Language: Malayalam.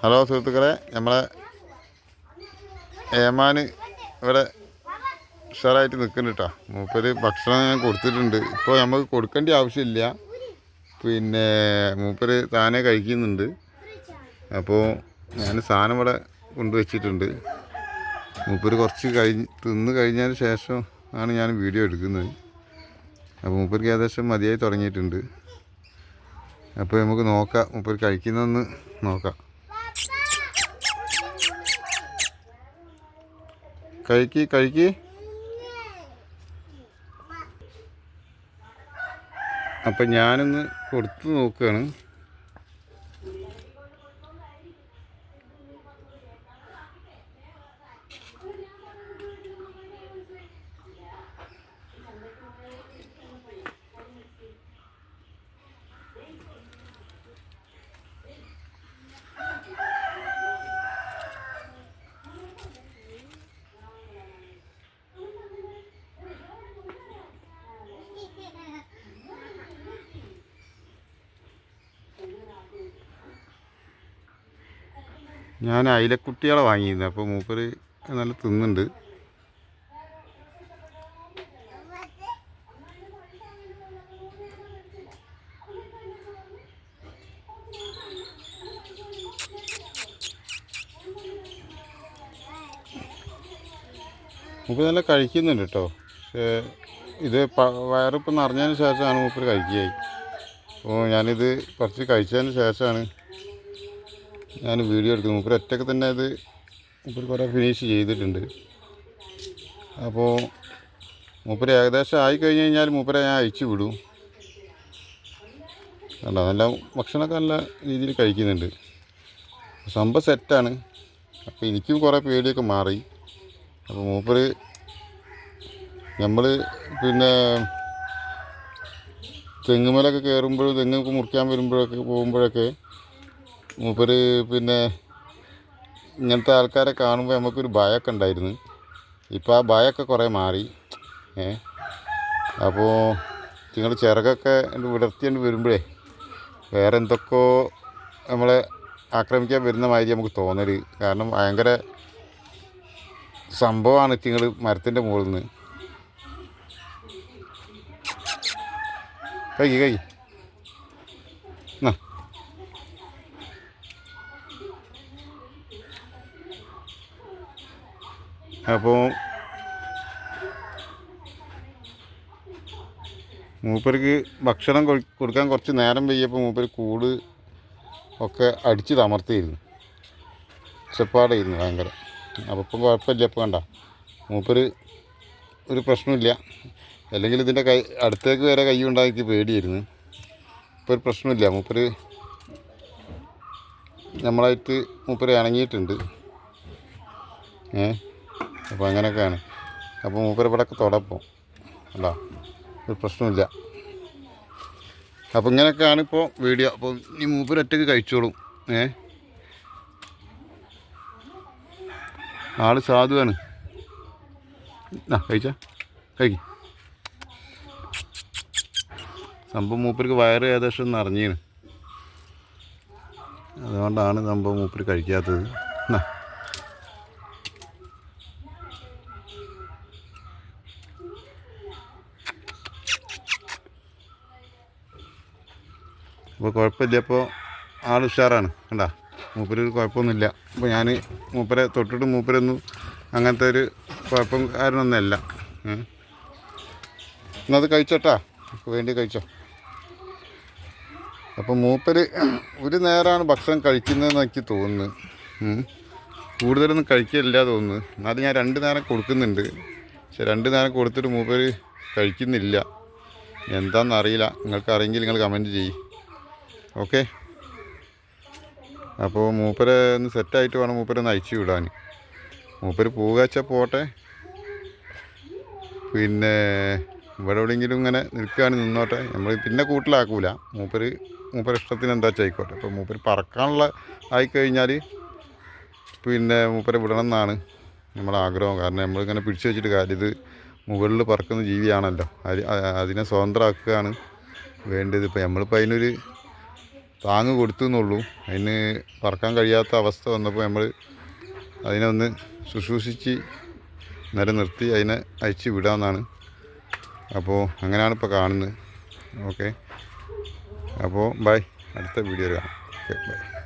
ഹലോ സുഹൃത്തുക്കളെ നമ്മളെ ഏമാന് ഇവിടെ ഉഷാറായിട്ട് നിൽക്കുന്നുണ്ട് കേട്ടോ മൂപ്പര് ഭക്ഷണം ഞാൻ കൊടുത്തിട്ടുണ്ട്. ഇപ്പോൾ നമുക്ക് കൊടുക്കേണ്ട ആവശ്യമില്ല. പിന്നെ മൂപ്പര് താനെ കഴിക്കുന്നുണ്ട്. അപ്പോൾ ഞാൻ സാധനം ഇവിടെ കൊണ്ടുവച്ചിട്ടുണ്ട്. മൂപ്പര് കുറച്ച് കഴിഞ്ഞ് തിന്ന് കഴിഞ്ഞതിന് ശേഷം ആണ് ഞാൻ വീഡിയോ എടുക്കുന്നത്. അപ്പോൾ മൂപ്പർക്ക് ഏകദേശം മതിയായി തുടങ്ങിയിട്ടുണ്ട്. അപ്പോൾ നമുക്ക് നോക്കാം മൂപ്പര് കഴിക്കുന്നതെന്ന് നോക്കാം. കഴിക്ക് കഴുകി അപ്പം ഞാനൊന്ന് കൊടുത്തു നോക്കുകയാണ് ഞാൻ അയിലക്കുട്ടികളെ വാങ്ങിയിരുന്നു അപ്പോൾ മൂപ്പര് നല്ല തിന്നുണ്ട് മൂപ്പര് നല്ല കഴിക്കുന്നുണ്ട് കേട്ടോ പക്ഷേ ഇത് വയറിപ്പം നിറഞ്ഞതിന് ശേഷമാണ് മൂപ്പര് കഴിക്കുകയായി. അപ്പോൾ ഞാനിത് കുറച്ച് കഴിച്ചതിന് ശേഷമാണ് ഞാൻ വീഡിയോ എടുക്കുന്നത് മൂപ്പർ ഒറ്റയ്ക്ക് തന്നെ അത് മൂപ്പർ കുറേ ഫിനിഷ് ചെയ്തിട്ടുണ്ട്. അപ്പോൾ മൂപ്പർ ഏകദേശം ആയി കഴിഞ്ഞ് കഴിഞ്ഞാൽ മൂപ്പരെ ഞാൻ അയച്ചു വിടും. കണ്ട? നല്ല ഭക്ഷണമൊക്കെ നല്ല രീതിയിൽ കഴിക്കുന്നുണ്ട്. സംഭവം സെറ്റാണ് അപ്പോൾ എനിക്കും കുറേ പേടിയൊക്കെ മാറി. അപ്പോൾ മൂപ്പർ നമ്മൾ പിന്നെ തെങ്ങുമലൊക്കെ കയറുമ്പോഴും തെങ്ങൊക്കെ മുറിക്കാൻ വരുമ്പോഴൊക്കെ പോകുമ്പോഴൊക്കെ മൂപ്പര് പിന്നെ ഇങ്ങനത്തെ ആൾക്കാരെ കാണുമ്പോൾ നമുക്കൊരു ഭയമൊക്കെ ഉണ്ടായിരുന്നു. ഇപ്പോൾ ആ ഭയമൊക്കെ കുറേ മാറി. ഏ? അപ്പോൾ നിങ്ങൾ ചിറകൊക്കെ വിടർത്തിക്കൊണ്ട് വരുമ്പോഴേ വേറെ എന്തൊക്കെയോ നമ്മളെ ആക്രമിക്കാൻ വരുന്ന മാതിരി നമുക്ക് തോന്നൽ കാരണം ഭയങ്കര സംഭവമാണ് നിങ്ങൾ മരത്തിന്റെ മുകളിൽ നിന്ന് കൈ കൈ. അപ്പോൾ മൂപ്പർക്ക് ഭക്ഷണം കൊടുക്കാൻ കുറച്ച് നേരം വയ്യപ്പോൾ മൂപ്പർ കൂട് ഒക്കെ അടിച്ച് തമർത്തിയിരുന്നു. ചെപ്പാടായിരുന്നു ഭയങ്കര. അപ്പോൾ ഇപ്പം കുഴപ്പമില്ല ഇപ്പം കണ്ട. മൂപ്പർ ഒരു പ്രശ്നമില്ല. അല്ലെങ്കിൽ ഇതിന്റെ കൈ അടുത്തേക്ക് വരെ കൈ ഉണ്ടാക്കി പേടിയായിരുന്നു. ഇപ്പോൾ ഒരു പ്രശ്നമില്ല. മൂപ്പർ നമ്മളായിട്ട് മൂപ്പർ ഇണങ്ങിയിട്ടുണ്ട്. ഏ? അപ്പോൾ അങ്ങനെയൊക്കെയാണ്. അപ്പോൾ മൂപ്പർ ഇവിടെ തുടപ്പോ. അല്ല ഒരു പ്രശ്നമില്ല അപ്പോൾ ഇങ്ങനെയൊക്കെയാണ് ഇപ്പോൾ വീഡിയോ. അപ്പോൾ ഈ മൂപ്പര് ഒറ്റയ്ക്ക് കഴിച്ചോളും. ഏ? ആൾ സാധുവാണ്. ആ കഴിച്ച? കഴിക്ക. സംഭവം മൂപ്പർക്ക് വയറ് ഏകദേശം നിറഞ്ഞീന്. അതുകൊണ്ടാണ് സംഭവം മൂപ്പർ കഴിക്കാത്തത്. അപ്പോൾ കുഴപ്പമില്ല അപ്പോൾ ആൾ ഉഷാറാണ്. കണ്ടാ മൂപ്പര് കുഴപ്പമൊന്നുമില്ല. അപ്പോൾ ഞാൻ മൂപ്പരെ തൊട്ടിട്ട് മൂപ്പരൊന്നും അങ്ങനത്തെ ഒരു കുഴപ്പം കാരണമൊന്നുമല്ല. എന്നത് കഴിച്ചോട്ടാ. വേണ്ടി കഴിച്ചോ. അപ്പോൾ മൂപ്പര് ഒരു നേരമാണ് ഭക്ഷണം കഴിക്കുന്നതെന്ന് എനിക്ക് തോന്നുന്നു. കൂടുതലൊന്നും കഴിക്കില്ല തോന്നുന്നു. എന്നാലും ഞാൻ രണ്ട് നേരം കൊടുക്കുന്നുണ്ട്. പക്ഷെ രണ്ട് നേരം കൊടുത്തിട്ട് മൂപ്പര് കഴിക്കുന്നില്ല. എന്താണെന്നറിയില്ല. നിങ്ങൾക്ക് അറിയെങ്കിൽ നിങ്ങൾ കമന്റ് ചെയ്യ്. ഓക്കെ. അപ്പോൾ മൂപ്പര് ഒന്ന് സെറ്റായിട്ട് വേണം മൂപ്പര് ഒന്ന് അയച്ചു വിടാൻ. മൂപ്പര് പോകാച്ച പോട്ടെ. പിന്നെ ഇവിടെ എവിടെയെങ്കിലും ഇങ്ങനെ നിൽക്കുകയാണ് നിന്നോട്ടെ. നമ്മൾ പിന്നെ കൂട്ടിലാക്കൂല. മൂപ്പര് മൂപ്പര് ഇഷ്ടത്തിന് എന്താ ചെയ്യിക്കോട്ടെ അപ്പോൾ മൂപ്പര് പറക്കാനുള്ള ആയിക്കഴിഞ്ഞാൽ പിന്നെ മൂപ്പരെ വിടണം എന്നാണ് നമ്മുടെ ആഗ്രഹം. കാരണം നമ്മളിങ്ങനെ പിടിച്ചു വെച്ചിട്ട് കാര്യം ഇത് മുകളിൽ പറക്കുന്ന ജീവിയാണല്ലോ. അതിനെ സ്വതന്ത്രമാക്കുകയാണ് വേണ്ടത്. ഇപ്പോൾ നമ്മളിപ്പോൾ അതിനൊരു താങ്ങ് കൊടുത്തു എന്നുള്ളൂ അതിന് പറക്കാൻ കഴിയാത്ത അവസ്ഥ വന്നപ്പോൾ നമ്മൾ അതിനെ ഒന്ന് ശുശ്രൂഷിച്ച് നിലനിർത്തി അതിനെ അയച്ച് വിടാമെന്നാണ്. അപ്പോൾ അങ്ങനെയാണ് ഇപ്പോൾ കാണുന്നത്. ഓക്കെ. അപ്പോൾ ബൈ. അടുത്ത വീഡിയോ കാണാം. Okay bye.